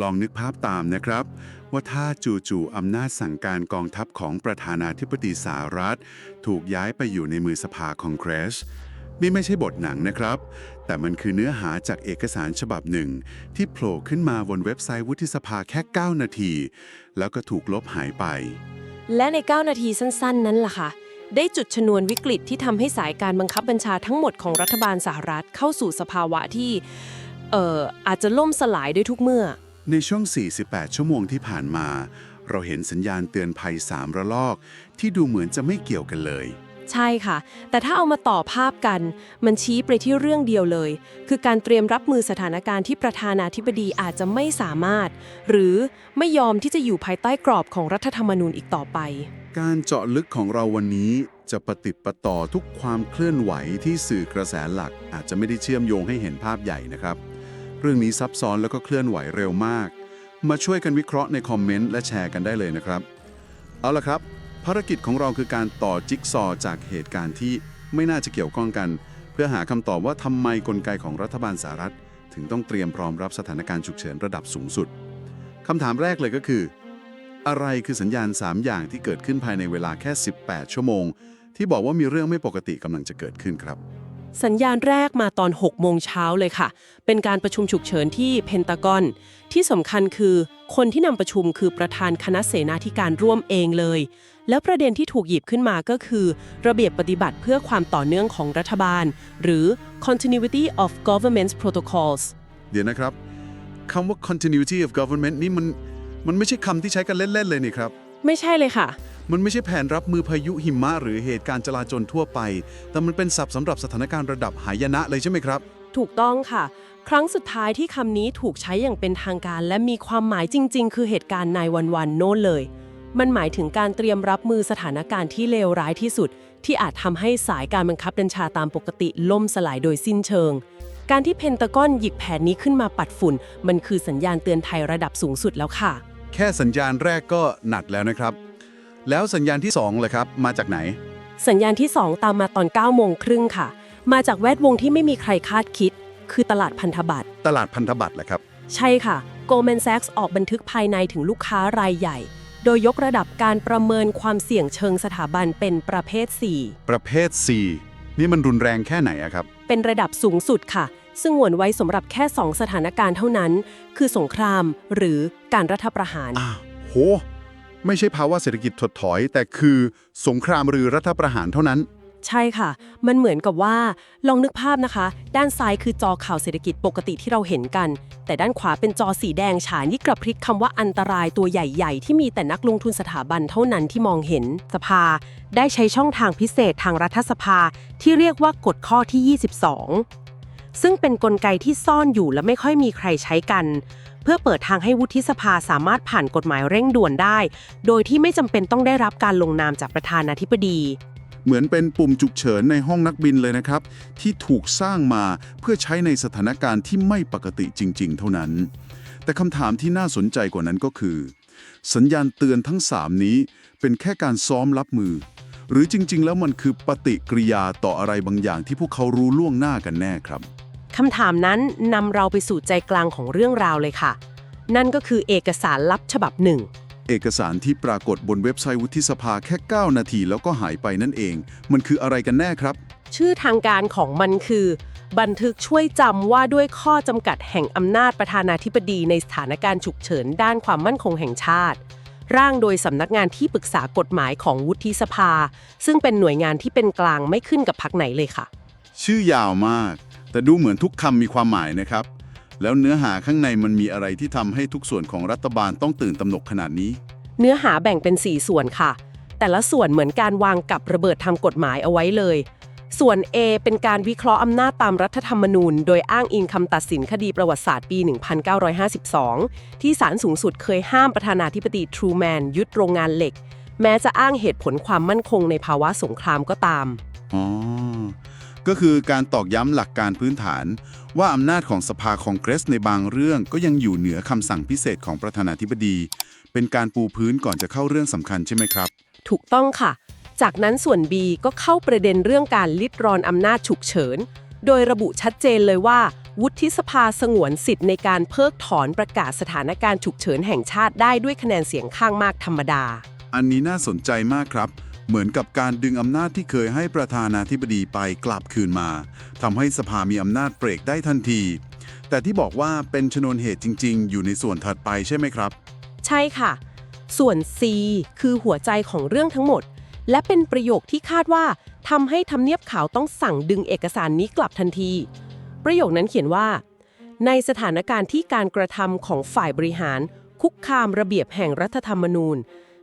ลองนึกภาพตามนะครับ ว่าถ้าจู่ๆอำนาจสั่งการกองทัพของประธานาธิบดีสหรัฐ ถูกย้ายไปอยู่ในมือสภาคองเกรสนี่ไม่ใช่บทหนังนะครับ แต่มันคือเนื้อหาจากเอกสารฉบับหนึ่ง ที่โผล่ขึ้นมาบนเว็บไซต์วุฒิสภาแค่ 9 นาที แล้วก็ถูกลบหายไป และใน 9 นาทีสั้น ๆ นั้นล่ะค่ะ ได้จุดชนวนวิกฤตที่ทำให้สายการบังคับบัญชาทั้งหมดของรัฐบาลสหรัฐเข้าสู่สภาวะที่ เอ่ออาจจะล่มสลายด้วยทุกเมื่อ ในช่วง 48 ชั่วโมงที่ผ่านมา เราเห็นสัญญาณเตือนภัย 3 ระลอก ที่ดูเหมือนจะไม่เกี่ยวกันเลย ใช่ค่ะ แต่ถ้าเอามาต่อภาพกัน มันชี้ไปที่เรื่องเดียวเลย คือการเตรียมรับมือสถานการณ์ที่ประธานาธิบดีอาจจะไม่สามารถ หรือไม่ยอมที่จะอยู่ภายใต้กรอบของรัฐธรรมนูญอีกต่อไป การเจาะลึกของเราวันนี้จะประติดประต่อทุกความเคลื่อนไหวที่สื่อกระแสหลักอาจจะไม่ได้เชื่อมโยงให้เห็นภาพใหญ่นะครับ เรื่องนี้ซับซ้อนแล้วก็เคลื่อนไหวเร็วมาก มาช่วยกันวิเคราะห์ในคอมเมนต์และแชร์กันได้เลยนะครับ เอาละครับ ภารกิจของเราคือการต่อจิ๊กซอจากเหตุการณ์ที่ไม่น่าจะเกี่ยวข้องกัน เพื่อหาคำตอบว่าทำไมกลไกของรัฐบาลสหรัฐ ถึงต้องเตรียมพร้อมรับสถานการณ์ฉุกเฉินระดับสูงสุดคำถามแรกเลยก็คือ อะไรคือสัญญาณ 3 อย่างที่เกิดขึ้นภายในเวลาแค่ 18 ชั่วโมง ที่บอกว่ามีเรื่องไม่ปกติกำลังจะเกิดขึ้นครับ สัญญาณแรกมาตอน 6 โมงเช้าเลยค่ะ เป็นการประชุมฉุกเฉินที่เพนตากอน ที่สำคัญคือคนที่นำประชุมคือประธานคณะเสนาธิการร่วมเองเลย แล้วประเด็นที่ถูกหยิบขึ้นมาก็คือ ระเบียบปฏิบัติเพื่อความต่อเนื่องของรัฐบาล หรือ continuity of government protocols เดี๋ยวนะครับคำว่า continuity of government นี่มันมันไม่ใช่คำที่ใช้กันเล่นๆเลยนี่ครับ ไม่ใช่เลยค่ะ มันไม่ใช่แผนรับมือพายุหิมะหรือเหตุการณ์จลาจลทั่วไป แต่มันเป็นศัพท์สำหรับสถานการณ์ระดับหายนะเลยใช่ไหมครับ ถูกต้องค่ะ ครั้งสุดท้ายที่คำนี้ถูกใช้อย่างเป็นทางการ และมีความหมายจริง ๆ คือเหตุการณ์ในวันวันๆโน้นเลย มันหมายถึงการเตรียมรับมือสถานการณ์ที่เลวร้ายที่สุด ที่อาจทำให้สายการบังคับบัญชาตามปกติล่มสลายโดยสิ้นเชิงการที่เพนตากอนหยิบแผนนี้ขึ้นมาปัดฝุ่น มันคือสัญญาณเตือนภัยระดับสูงสุดแล้วค่ะ แค่สัญญาณแรกก็หนักแล้วนะครับ แล้วสัญญาณที่2เลยครับ มาจากไหน สัญญาณที่ 2 ตามมาตอน9โมงครึ่งค่ะ มาจากแวดวงที่ไม่มีใครคาดคิด คือตลาดพันธบัตร ตลาดพันธบัตรแหละครับ ใช่ค่ะ Goldman Sachs ออกบันทึกภายในถึงลูกค้ารายใหญ่ โดยยกระดับการประเมินความเสี่ยงเชิงสถาบันเป็นประเภทประเภท C นี่มันรุนแรงแค่ไหนอะครับ4เป็นระดับสูงสุดค่ะ ซึ่งหวนไว้สำหรับแค่ 2 สถานการณ์เท่านั้น คือสงครามหรือการรัฐประหารอ้าวโห ไม่ใช่ภาวะเศรษฐกิจถดถอย แต่คือสงครามหรือรัฐประหารเท่านั้น ใช่ค่ะ มันเหมือนกับว่า ลองนึกภาพนะคะ ด้านซ้ายคือจอข่าวเศรษฐกิจปกติที่เราเห็นกัน แต่ด้านขวาเป็นจอสีแดงฉานที่กระพริบคำว่าอันตรายตัวใหญ่ ๆ ที่มีแต่นักลงทุนสถาบันเท่านั้นที่มองเห็น สภา ได้ใช้ช่องทางพิเศษทางรัฐสภาที่เรียกว่ากฎข้อที่ 22 ซึ่งเป็นนกลไกที่ซ่อนอยู่และไม่ค่อยมีใครใช้กัน เพื่อเปิดทางให้วุฒิสภาสามารถผ่านกฎหมายเร่งด่วนได้ โดยที่ไม่จำเป็นต้องได้รับการลงนามจากประธานาธิบดี เหมือนเป็นปุ่มฉุกเฉินในห้องนักบินเลยนะครับ ที่ถูกสร้างมาเพื่อใช้ในสถานการณ์ที่ไม่ปกติจริง ๆ เท่านั้น แต่คำถามที่น่าสนใจกว่านั้นก็คือ สัญญาณเตือนทั้ง 3 นี้เป็นแค่การซ้อมรับมือ หรือจริง ๆ แล้วมันคือปฏิกิริยาต่ออะไรบางอย่างที่พวกเขารู้ล่วงหน้ากันแน่ครับ คำถามนั้นนำเราไปสู่ใจกลางของเรื่องราวเลยค่ะ นั่นก็คือเอกสารลับฉบับหนึ่ง เอกสารที่ปรากฏบนเว็บไซต์วุฒิสภาแค่ 9 นาทีแล้วก็หายไปนั่นเอง มันคืออะไรกันแน่ครับ ชื่อทางการของมันคือ บันทึกช่วยจำว่าด้วยข้อจำกัดแห่งอำนาจประธานาธิบดีในสถานการณ์ฉุกเฉินด้านความมั่นคงแห่งชาติ ร่างโดยสำนักงานที่ปรึกษากฎหมายของวุฒิสภา ซึ่งเป็นหน่วยงานที่เป็นกลางไม่ขึ้นกับพรรคไหนเลยค่ะ ชื่อยาวมาก แต่ดูเหมือนทุกคำมีความหมายนะครับ แล้วเนื้อหาข้างในมันมีอะไรที่ทำให้ทุกส่วนของรัฐบาลต้องตื่นตระหนกขนาดนี้ เนื้อหาแบ่งเป็น 4 ส่วนค่ะ แต่ละส่วนเหมือนการวางกับระเบิดทำกฎหมายเอาไว้เลย ส่วน A เป็นการวิเคราะห์อำนาจตามรัฐธรรมนูญ โดยอ้างอิงคำตัดสินคดีประวัติศาสตร์ปี 1952 ที่ศาลสูงสุดเคยห้ามประธานาธิบดีทรูแมนยึดโรงงานเหล็ก แม้จะอ้างเหตุผลความมั่นคงในภาวะสงครามก็ตาม อ๋อ ก็คือการตอกย้ำหลักการพื้นฐาน ว่าอำนาจของสภาคองเกรสในบางเรื่องก็ยังอยู่เหนือคำสั่งพิเศษของประธานาธิบดี เป็นการปูพื้นก่อนจะเข้าเรื่องสำคัญใช่ไหมครับ ถูกต้องค่ะ จากนั้นส่วน B ก็เข้าประเด็นเรื่องการลิดรอนอำนาจฉุกเฉิน โดยระบุชัดเจนเลยว่า วุฒิสภาสงวนสิทธิ์ในการเพิกถอนประกาศสถานการณ์ฉุกเฉินแห่งชาติได้ด้วยคะแนนเสียงข้างมากธรรมดา อันนี้น่าสนใจมากครับ เหมือนกับการดึงอำนาจที่เคยให้ประธานาธิบดีไปกลับคืนมาทำให้สภามีอำนาจเบรกได้ทันที แต่ที่บอกว่าเป็นชนวนเหตุจริง ๆ อยู่ในส่วนถัดไปใช่ไหมครับ ใช่ค่ะ ส่วน C คือหัวใจของเรื่องทั้งหมด และเป็นประโยคที่คาดว่าทำให้ทำเนียบขาวต้องสั่งดึงเอกสารนี้กลับทันที ประโยคนั้นเขียนว่า ในสถานการณ์ที่การกระทำของฝ่ายบริหาร คุกคามระเบียบแห่งรัฐธรรมนูญ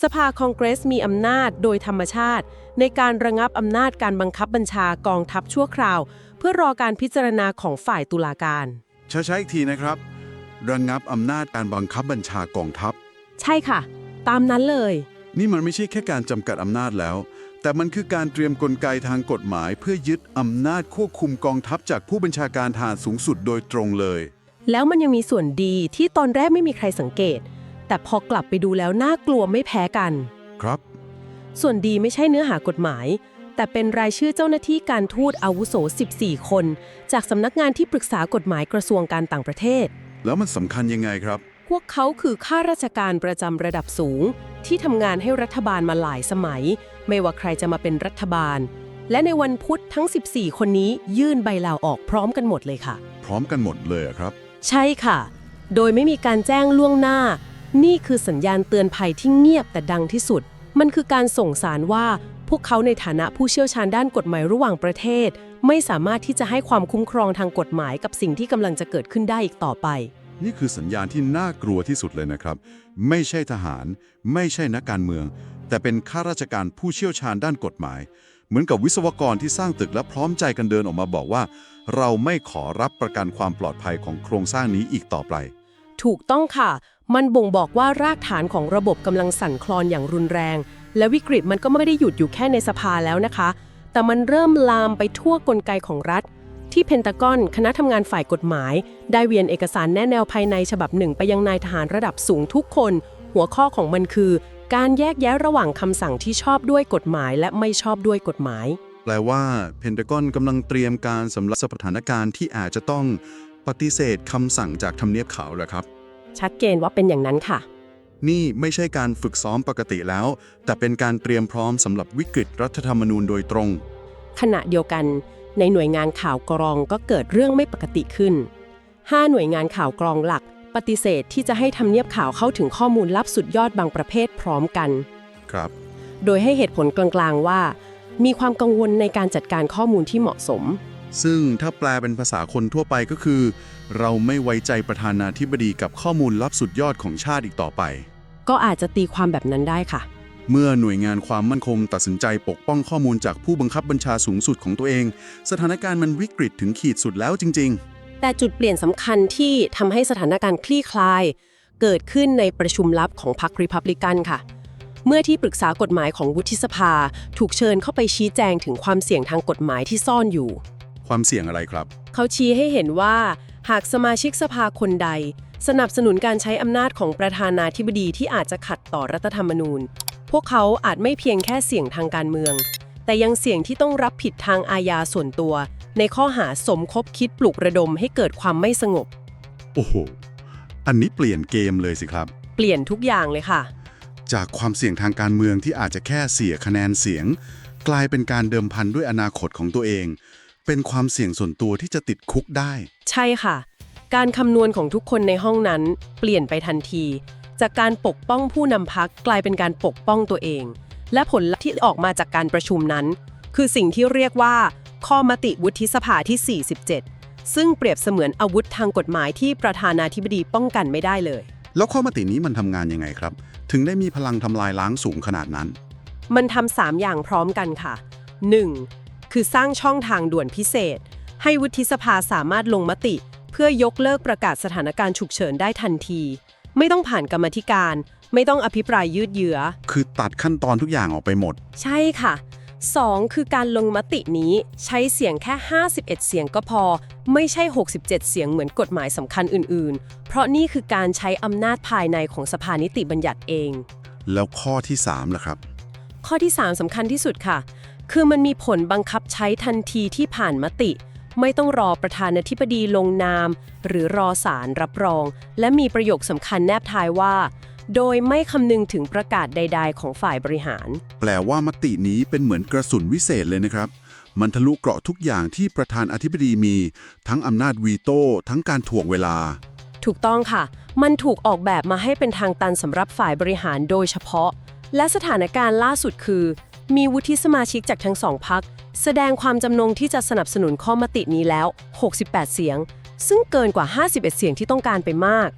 สภาคองเกรสมีอำนาจโดยธรรมชาติ ในการระงับอำนาจการบังคับบัญชากองทัพชั่วคราว เพื่อรอการพิจารณาของฝ่ายตุลาการ ช้าๆอีกทีนะครับ ระงับอำนาจการบังคับบัญชากองทัพ ใช่ค่ะ ตามนั้นเลย นี่มันไม่ใช่แค่การจำกัดอำนาจแล้ว แต่มันคือการเตรียมกลไกทางกฎหมาย เพื่อยึดอำนาจควบคุมกองทัพจากผู้บัญชาการทหารสูงสุดโดยตรงเลย แล้วมันยังมีส่วนดีที่ตอนแรกไม่มีใครสังเกต แต่พอกลับไปดูแล้วน่ากลัวไม่แพ้กัน ครับ ส่วนดีไม่ใช่เนื้อหากฎหมาย แต่เป็นรายชื่อเจ้าหน้าที่การทูตอาวุโส 14 คน จากสำนักงานที่ปรึกษากฎหมายกระทรวงการต่างประเทศ แล้วมันสำคัญยังไงครับ พวกเขาคือข้าราชการประจำระดับสูง ที่ทำงานให้รัฐบาลมาหลายสมัย ไม่ว่าใครจะมาเป็นรัฐบาล และในวันพุธทั้ง 14 คนนี้ยื่นใบลาออกพร้อมกันหมดเลยค่ะ พร้อมกันหมดเลยอะครับ ใช่ค่ะ โดยไม่มีการแจ้งล่วงหน้า นี่คือสัญญาณเตือนภัยที่เงียบแต่ดังที่สุด มันคือการส่งสารว่าพวกเขาในฐานะผู้เชี่ยวชาญด้านกฎหมายระหว่างประเทศ ไม่สามารถที่จะให้ความคุ้มครองทางกฎหมายกับสิ่งที่กำลังจะเกิดขึ้นได้อีกต่อไป นี่คือสัญญาณที่น่ากลัวที่สุดเลยนะครับ ไม่ใช่ทหาร ไม่ใช่นักการเมือง แต่เป็นข้าราชการผู้เชี่ยวชาญด้านกฎหมาย เหมือนกับวิศวกรที่สร้างตึกและพร้อมใจกันเดินออกมาบอกว่า เราไม่ขอรับประกันความปลอดภัยของโครงสร้างนี้อีกต่อไป ถูกต้องค่ะ มันบ่งบอกว่ารากฐานของระบบกำลังสั่นคลอนอย่างรุนแรง และวิกฤตมันก็ไม่ได้หยุดอยู่แค่ในสภาแล้วนะคะ แต่มันเริ่มลามไปทั่วกลไกของรัฐ ที่เพนตากอนคณะทำงานฝ่ายกฎหมาย ได้เวียนเอกสารแนแนวภายในฉบับหนึ่งไปยังนายทหารระดับสูงทุกคน หัวข้อของมันคือ การแยกแยะระหว่างคำสั่งที่ชอบด้วยกฎหมายและไม่ชอบด้วยกฎหมาย แปลว่าเพนทากอนกำลังเตรียมการสำหรับสถานการณ์ที่อาจจะต้องปฏิเสธคำสั่งจากทำเนียบขาวเหรอครับ ชัดเจนว่าเป็นอย่างนั้นค่ะ นี่ไม่ใช่การฝึกซ้อมปกติแล้ว แต่เป็นการเตรียมพร้อมสำหรับวิกฤตรัฐธรรมนูญโดยตรง ขณะเดียวกัน ในหน่วยงานข่าวกรองก็เกิดเรื่องไม่ปกติขึ้น 5 หน่วยงานข่าวกรองหลัก ปฏิเสธที่จะให้ทำเนียบข่าวเข้าถึงข้อมูลลับสุดยอดบางประเภทพร้อมกัน ครับ โดยให้เหตุผลกลางๆว่า มีความกังวลในการจัดการข้อมูลที่เหมาะสม ซึ่งถ้าแปลเป็นภาษาคนทั่วไปก็คือ เราไม่ไว้ใจประธานาธิบดีกับข้อมูลลับสุดยอดของชาติอีกต่อไป ก็อาจจะตีความแบบนั้นได้ค่ะ เมื่อหน่วยงานความมั่นคงตัดสินใจปกป้องข้อมูลจากผู้บังคับบัญชาสูงสุดของตัวเอง สถานการณ์มันวิกฤตถึงขีดสุดแล้วจริงแต่จุดเปลี่ยนสำคัญที่ทำให้สถานการณ์คลี่คลาย เกิดขึ้นในประชุมลับของพรรคริพับลิกันค่ะเมื่อที่ปรึกษากฎหมายของวุฒิสภา ถูกเชิญเข้าไปชี้แจงถึงความเสี่ยงทางกฎหมายที่ซ่อนอยู่ๆความเสี่ยงอะไรครับ เขาชี้ให้เห็นว่า หากสมาชิกสภาคนใด สนับสนุนการใช้อำนาจของประธานาธิบดีที่อาจจะขัดต่อรัฐธรรมนูญ พวกเขาอาจไม่เพียงแค่เสี่ยงทางการเมือง แต่ยังเสี่ยงที่ต้องรับผิดทางอาญาส่วนตัว ในข้อหาสมคบคิดปลุกระดมให้เกิดความไม่สงบ โอ้โห อันนี้เปลี่ยนเกมเลยสิครับ เปลี่ยนทุกอย่างเลยค่ะ จากความเสี่ยงทางการเมืองที่อาจจะแค่เสียคะแนนเสียง กลายเป็นการเดิมพันด้วยอนาคตของตัวเอง เป็นความเสี่ยงส่วนตัวที่จะติดคุกได้ ใช่ค่ะ การคำนวณของทุกคนในห้องนั้น เปลี่ยนไปทันที จากการปกป้องผู้นำพักกลายเป็นการปกป้องตัวเอง และผลลัพธ์ที่ออกมาจากการประชุมนั้น คือสิ่งที่เรียกว่า ข้อมติวุฒิสภาที่ 47 ซึ่งเปรียบเสมือนอาวุธทางกฎหมายที่ประธานาธิบดีป้องกันไม่ได้เลย แล้วข้อมตินี้มันทำงานยังไงครับ ถึงได้มีพลังทำลายล้างสูงขนาดนั้น มันทำสามอย่างพร้อมกันค่ะ 1. คือสร้างช่องทางด่วนพิเศษ ให้วุฒิสภาสามารถลงมติ เพื่อยกเลิกประกาศสถานการณ์ฉุกเฉินได้ทันที ไม่ต้องผ่านกรรมาธิการ ไม่ต้องอภิปรายยืดเยื้อ คือตัดขั้นตอนทุกอย่างออกไปหมด ใช่ค่ะ 2. คือการลงมตินี้ใช้เสียงแค่ 51 เสียงก็พอ ไม่ใช่ 67 เสียงเหมือนกฎหมายสำคัญอื่น ๆ เพราะนี่คือการใช้อำนาจภายในของสภานิติบัญญัติเอง แล้วข้อที่3ล่ะครับ ข้อที่ 3สำคัญที่สุดค่ะ คือมันมีผลบังคับใช้ทันทีที่ผ่านมติ ไม่ต้องรอประธานาธิบดีลงนาม หรือรอสารรับรอง และมีประโยคสำคัญแนบท้ายว่า โดยไม่คำนึงถึงประกาศใด ๆ ของฝ่ายบริหาร แปลว่ามตินี้เป็นเหมือนกระสุนวิเศษเลยนะครับ มันทะลุเกราะทุกอย่างที่ประธานอธิบดีมี ทั้งอำนาจวีโต้ ทั้งการถ่วงเวลา ถูกต้องค่ะ มันถูกออกแบบมาให้เป็นทางตันสำหรับฝ่ายบริหารโดยเฉพาะ และสถานการณ์ล่าสุดคือ มีวุฒิสมาชิกจากทั้งสองพัก แสดงความจำนงที่จะสนับสนุนข้อมตินี้แล้ว 68 เสียง ซึ่งเกินกว่า 51 เสียงที่ต้องการไปมาก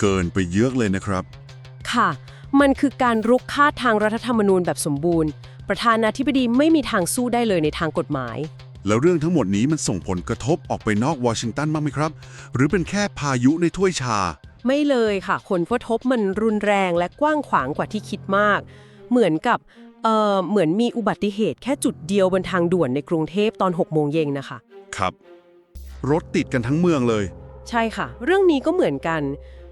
เกินไปเยอะเลยนะครับ ค่ะ มันคือการรุกคาดทางรัฐธรรมนูญแบบสมบูรณ์ ประธานาธิบดีไม่มีทางสู้ได้เลยในทางกฎหมาย แล้วเรื่องทั้งหมดนี้มันส่งผลกระทบออกไปนอกวอชิงตันบ้างไหมครับ หรือเป็นแค่พายุในถ้วยชา ไม่เลยค่ะผลกระทบมันรุนแรงและกว้างขวางกว่าที่คิดมาก เหมือนกับ เอ่อเหมือนมีอุบัติเหตุแค่จุดเดียวบนทางด่วนในกรุงเทพตอน6โมงเย็นนะคะ ครับ รถติดกันทั้งเมืองเลย ใช่ค่ะ เรื่องนี้ก็เหมือนกัน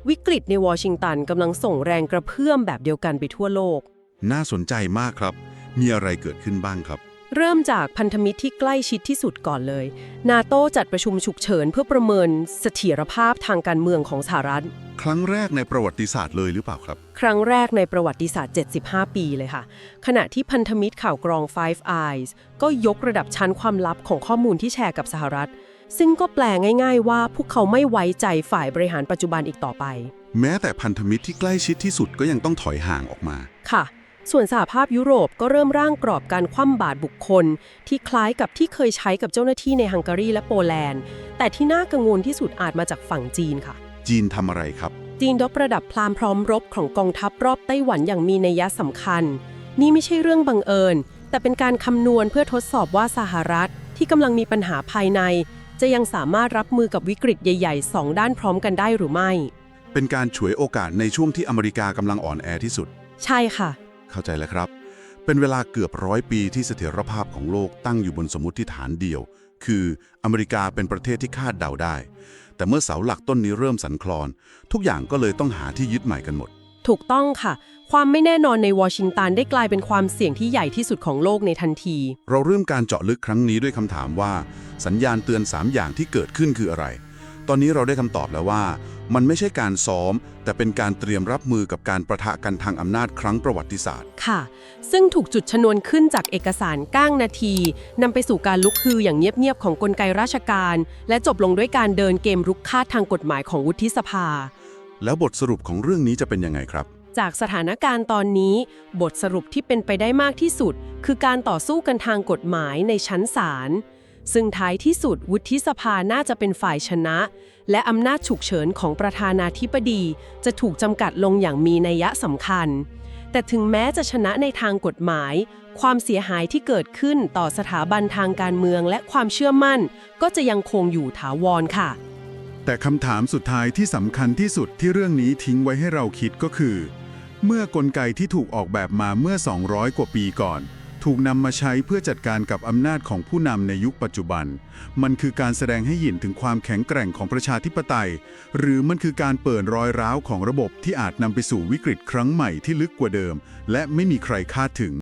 วิกฤตในวอชิงตันกำลังส่งแรงกระเพื่อมแบบเดียวกันไปทั่วโลก น่าสนใจมากครับ มีอะไรเกิดขึ้นบ้างครับ เริ่มจากพันธมิตรที่ใกล้ชิดที่สุดก่อนเลย นาโตจัดประชุมฉุกเฉินเพื่อประเมินเสถียรภาพทางการเมืองของสหรัฐ ครั้งแรกในประวัติศาสตร์เลยหรือเปล่าครับ ครั้งแรกในประวัติศาสตร์ 75 ปีเลยค่ะ ขณะที่พันธมิตรข่าวกรอง Five Eyes ก็ยกระดับชั้นความลับของข้อมูลที่แชร์กับสหรัฐ ซึ่งก็แปลง่าย ๆ ว่าพวกเขาไม่ไว้ใจฝ่ายบริหารปัจจุบันอีกต่อไป แม้แต่พันธมิตรที่ใกล้ชิดที่สุดก็ยังต้องถอยห่างออกมา ค่ะ ส่วนสหภาพยุโรปก็เริ่มร่างกรอบการคว่ำบาตรบุคคล ที่คล้ายกับที่เคยใช้กับเจ้าหน้าที่ในฮังการีและโปแลนด์ แต่ที่น่ากังวลที่สุดอาจมาจากฝั่งจีนค่ะ จีนทำอะไรครับ จีนยกระดับพลามพร้อมรบของกองทัพรอบไต้หวันอย่างมีนัยสำคัญ นี่ไม่ใช่เรื่องบังเอิญ แต่เป็นการคำนวณเพื่อทดสอบว่าสหรัฐ ที่กำลังมีปัญหาภายใน จะยังสามารถรับมือกับวิกฤตใหญ่ๆสองด้านพร้อมกันได้หรือไม่ เป็นการฉวยโอกาสในช่วงที่อเมริกากำลังอ่อนแอที่สุด ใช่ค่ะ เข้าใจแล้วครับ เป็นเวลาเกือบร้อยปีที่เสถียรภาพของโลกตั้งอยู่บนสมมติฐานเดียว คืออเมริกาเป็นประเทศที่คาดเดาได้ แต่เมื่อเสาหลักต้นนี้เริ่มสั่นคลอน ทุกอย่างก็เลยต้องหาที่ยึดใหม่กันหมด ถูกต้องค่ะ ความไม่แน่นอนในวอชิงตันได้กลายเป็นความเสี่ยงที่ใหญ่ที่สุดของโลกในทันที เราเริ่มการเจาะลึกครั้งนี้ด้วยคำถามว่า สัญญาณเตือน 3 อย่างที่เกิดขึ้นคืออะไร ตอนนี้เราได้คำตอบแล้วว่า มันไม่ใช่การซ้อม แต่เป็นการเตรียมรับมือกับการประทะกันทางอำนาจครั้งประวัติศาสตร์ ค่ะ ซึ่งถูกจุดชนวนขึ้นจากเอกสารก้างนาทีนำไปสู่การลุกฮืออย่างเงียบๆของกลไกราชการ และจบลงด้วยการเดินเกมรุกคาดทางกฎหมายของวุฒิสภา แล้วบทสรุปของเรื่องนี้จะเป็นยังไงครับ จากสถานการณ์ตอนนี้ บทสรุปที่เป็นไปได้มากที่สุด คือการต่อสู้กันทางกฎหมายในชั้นศาล ซึ่งท้ายที่สุดวุฒิสภาน่าจะเป็นฝ่ายชนะ และอำนาจฉุกเฉินของประธานาธิบดีจะถูกจำกัดลงอย่างมีนัยสำคัญ แต่ถึงแม้จะชนะในทางกฎหมาย ความเสียหายที่เกิดขึ้นต่อสถาบันทางการเมืองและความเชื่อมั่น ก็จะยังคงอยู่ถาวรค่ะ แต่คำถามสุดท้ายที่สำคัญที่สุดที่เรื่องนี้ทิ้งไว้ให้เราคิดก็คือ เมื่อกลไกที่ถูกออกแบบมาเมื่อ 200 กว่าปีก่อน ถูกนำมาใช้เพื่อจัดการกับอำนาจของผู้นำในยุคปัจจุบัน มันคือการแสดงให้เห็นถึงความแข็งแกร่งของประชาธิปไตย หรือมันคือการเปิดรอยร้าวของระบบที่อาจนำไปสู่วิกฤตครั้งใหม่ที่ลึกกว่าเดิม และไม่มีใครคาดถึง